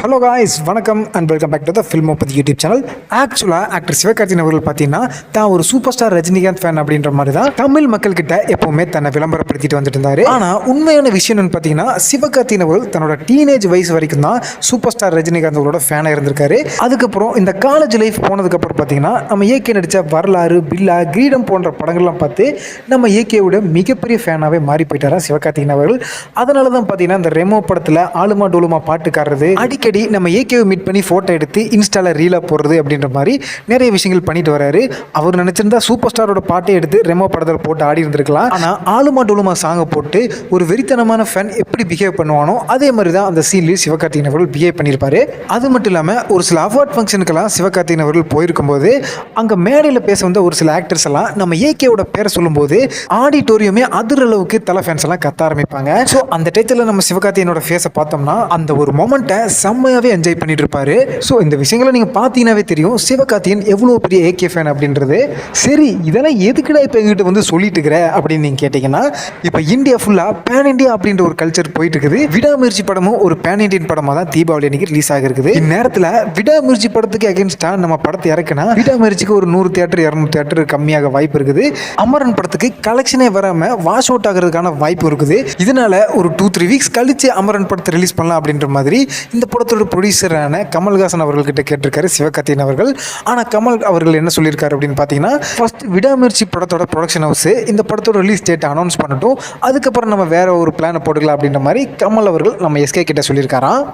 Hello guys வணக்கம் and welcome back to the film பத்தி YouTube channel ஆக்சுவலாக actor Sivakarthikeyan அவர்கள் பார்த்தீங்கன்னா தான் ஒரு சூப்பர் ஸ்டார் ரஜினிகாந்த் ஃபேன் அப்படின்ற மாதிரி தான் தமிழ் மக்கள் கிட்ட எப்பவுமே தன்னை விளம்பரப்படுத்திட்டு வந்துட்டு இருந்தாரு. ஆனால் உண்மையான விஷயம் என்னன்னு பார்த்தீங்கன்னா சிவகார்த்திகேயன் அவர்கள் தன்னோட டீனேஜ் வயசு வரைக்கும் தான் சூப்பர் ஸ்டார் ரஜினிகாந்த் அவரோட ஃபேனாக இருந்திருக்காரு. அதுக்கப்புறம் இந்த காலேஜ் லைஃப் போனதுக்கப்புறம் பார்த்தீங்கன்னா நம்ம ஏகே நடித்த வரலாறு பில்லா கிரீடம் போன்ற படங்கள்லாம் பார்த்து நம்ம ஏகேவோட மிகப்பெரிய ஃபேனாகவே மாறி போயிட்டாரா சிவகார்த்திகேயன் அவர்கள். அதனால தான் பார்த்தீங்கன்னா இந்த ரெமோ படத்தில் ஆளுமா டோலுமா பாட்டுக்காரது அடிக்கடி நம்ம ஏகேவை மீட் பண்ணி ஃபோட்டோ எடுத்து இன்ஸ்டால ரீலாக போடுறது அப்படின்ற மாதிரி நிறைய விஷயங்கள் பண்ணிட்டு வராரு. அவர் நினச்சிருந்தா சூப்பர் ஸ்டாரோட பாட்டை எடுத்து ரெமோ படத்தில் போட்டு ஆடி இருந்திருக்கலாம். ஆனால் ஆளுமா டோலுமா சாங்கை போட்டு ஒரு வெறித்தனமான ஃபேன் எப்படி பிஹேவ் பண்ணுவானோ அதே மாதிரி தான் அந்த சீன்லேயும் சிவகார்த்திகேயன் அவர்கள் பிஹேவ் பண்ணியிருப்பார். அது மட்டும் இல்லாமல் ஒரு சில அவார்ட் ஃபங்க்ஷனுக்கெல்லாம் சிவகார்த்திகேயன் அவர்கள் போயிருக்கும்போது அங்கே மேடையில் பேச வந்த ஒரு சில ஆக்டர்ஸ் எல்லாம் நம்ம ஏகேவோட பேரை சொல்லும்போது ஆடிட்டோரியமே அதிர அளவுக்கு தலை ஃபேன்ஸ் எல்லாம் கத்த ஆரம்பிப்பாங்க. ஸோ அந்த டயத்தில் நம்ம சிவகார்த்திகேயனோட ஃபேஸை பார்த்தோம்னா அந்த ஒரு மொமெண்ட்டை செம்மையாகவே என்ஜாய் பண்ணிட்டு இருப்பாரு ஸோ இந்த விஷயங்களை நீங்கள் பார்த்தீங்கன்னாவே தெரியும். சிவகார்த்தியன் எவ்வளோ பெரிய ஏகே ஃபேன் அப்படின்றது. சரி இதெல்லாம் எதுக்குடா இப்போ எங்கிட்ட வந்து சொல்லிட்டு இருக்கிற அப்படின்னு நீங்கள் கேட்டிங்கன்னா இப்போ இந்தியா ஃபுல்லாக பேன் இந்தியா அப்படின்ற ஒரு கல்ச்சர் போயிட்டு இருக்குது விடாமுயற்சி படமும் ஒரு பேன் இண்டியன் படமாக தான் தீபாவளி அன்னைக்கு ரிலீஸ் ஆகிருக்குது. இந்நேரத்தில் விடாமுயற்சி படத்துக்கு அகேன்ஸ்டாக நம்ம படத்தை இறக்குனா விடாமுயற்சிக்கு ஒரு நூறு தியேட்டர் இரநூறு தியேட்டர் கம்மியாக வாய்ப்பு இருக்குது. அமரன் படத்துக்கு கலெக்ஷனே வராமல் வாஷ் அவுட் ஆகிறதுக்கான வாய்ப்பு இருக்குது. இதனால ஒரு டூ த்ரீ வீக்ஸ் கழிச்சு அமரன் படத்தை ரிலீஸ் பண்ணலாம் அப்படின்ற மாதிரி இந்த படத்தோட ப்ரொடியூசரான கமல்ஹாசன் அவர்கள்கிட்ட கேட்டிருக்காரு சிவகார்த்தியன் அவர்கள். ஆனால் கமல் அவர்கள் என்ன சொல்லியிருக்காரு அப்படின்னு பார்த்தீங்கன்னா ஃபர்ஸ்ட் விடாமுயற்சி படத்தோட ப்ரொடக்ஷன் ஹவுஸ் இந்த படத்தோட ரிலீஸ் டேட் அனௌன்ஸ் பண்ணட்டும். அதுக்கப்புறம் நம்ம வேற ஒரு பிளானை போட்டுக்கலாம் அப்படின்ற மாதிரி கமல் அவர்கள் நம்ம எஸ்கே கிட்ட சொல்லியிருக்காராம்.